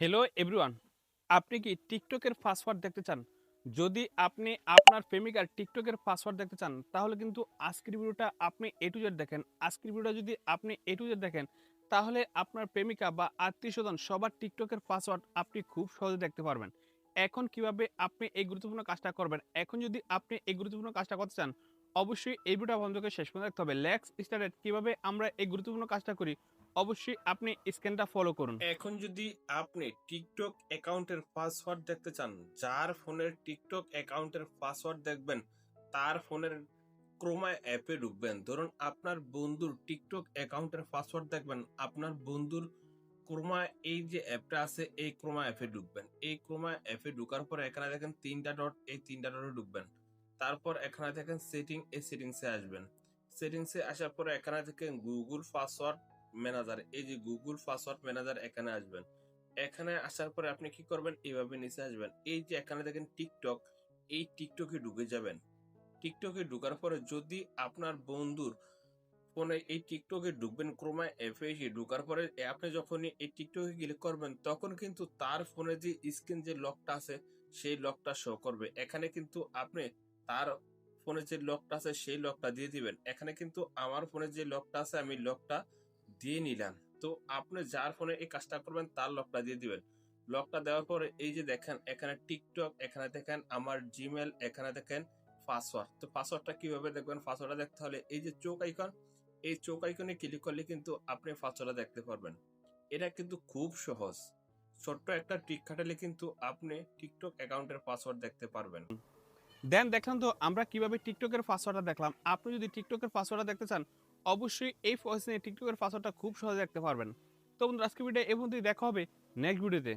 Hello everyone আপনি কি টিকটকের পাসওয়ার্ড দেখতে চান? যদি আপনি আপনার প্রেমিকার টিকটকের পাসওয়ার্ড দেখতে চান, তাহলে কিন্তু আজকের ভিডিওটা আপনি এ টু জেড দেখেন। আজকের ভিডিওটা যদি আপনি এ টু জেড দেখেন, তাহলে আপনার প্রেমিকা বা আত্মীয় স্বজন সবার টিকটকের পাসওয়ার্ড আপনি খুব সহজে দেখতে পারবেন। এখন কীভাবে আপনি এই গুরুত্বপূর্ণ কাজটা করবেন? এখন যদি আপনি এই গুরুত্বপূর্ণ কাজটা করতে চান অবশ্যই এই ভিডিওটা বন্ধুকে শেষ পর্যন্ত দেখতে হবে। লেক্স স্টার্টেড কীভাবে আমরা এই গুরুত্বপূর্ণ কাজটা করি, অবশ্যই আপনি স্ক্যানটা ফলো করুন। এখন যদি আপনি টিকটক অ্যাকাউন্টের পাসওয়ার্ড দেখতে চান, যার ফোনের টিকটক অ্যাকাউন্টের পাসওয়ার্ড দেখবেন, তার ফোনের ক্রোমা অ্যাপে ঢুকবেন। ধরুন আপনার বন্ধুর টিকটক অ্যাকাউন্টের পাসওয়ার্ড দেখবেন, আপনার বন্ধুর ক্রোমা এই যে অ্যাপটা আছে, এই ক্রোমা অ্যাপে ঢুকবেন। এই ক্রোমা অ্যাপে ঢুকার পরে এখানে দেখেন তিনটা ডট এই তিনটা ডটে ঢুকবেন। তারপর এখানে দেখেন সেটিং এই সেটিংসে আসবেন। সেটিংসে আসার পরে এখানে দেখেন গুগল পাসওয়ার্ড ম্যানেজার এই যে গুগল পাসওয়ার্ড ম্যানেজার এখানে আসবেন। এখানে আসার পরে আপনি কি করবেন? এইভাবে নিচে আসবেন। এই যে এখানে দেখেন টিকটক এই টিকটকে ঢুকে যাবেন। টিকটকে ঢুকার পরে যদি আপনার বন্ধুর ফোনে এই টিকটকে ঢুকবেন, ক্রোমা অ্যাপে এসে ঢুকার পরে আপনি যখনই এই টিকটকে ক্লিক করবেন, তখন কিন্তু তার ফোনে যে স্ক্রিন যে লকটা আছে, সেই লকটা শো করবে। এখানে কিন্তু আপনি তার ফোনে যে লকটা আছে, সেই লকটা দিয়ে দিবেন। এখানে কিন্তু আমার ফোনে যে লকটা আছে, আমি লকটা দিয়ে নিলাম। তো আপনি যার ফোনে এই কাজটা করবেন, তার লকটা দিয়ে দিবেন। লকটা দেওয়ার পরে এই যে দেখেন, এখানে টিকটক এখানে দেখেন আমার জিমেল এখানে দেখেন পাসওয়ার্ড তো পাসওয়ার্ডটা কীভাবে দেখবেন? পাসওয়ার্ডটা দেখতে হলে এই যে চোখ আইকন এই চোখ আইকনে ক্লিক করলে কিন্তু আপনি পাসওয়ার্ডটা দেখতে পারবেন। এটা কিন্তু খুব সহজ। ছোট্ট একটা টিক খাটালে কিন্তু আপনি টিকটক অ্যাকাউন্টের পাসওয়ার্ড দেখতে পারবেন। দেন দেখলাম তো আমরা কীভাবে টিকটকের পাসওয়ার্ডটা দেখলাম। আপনি যদি টিকটকের পাসওয়ার্ডটা দেখতে চান, অবশ্যই এই প্রসেসে টিকটকের পাসওয়ার্ডটা খুব সহজে দেখতে পারবেন। তো বন্ধুরা আজকে ভিডিও এই পর্যন্তই, দেখা হবে নেক্সট ভিডিওতে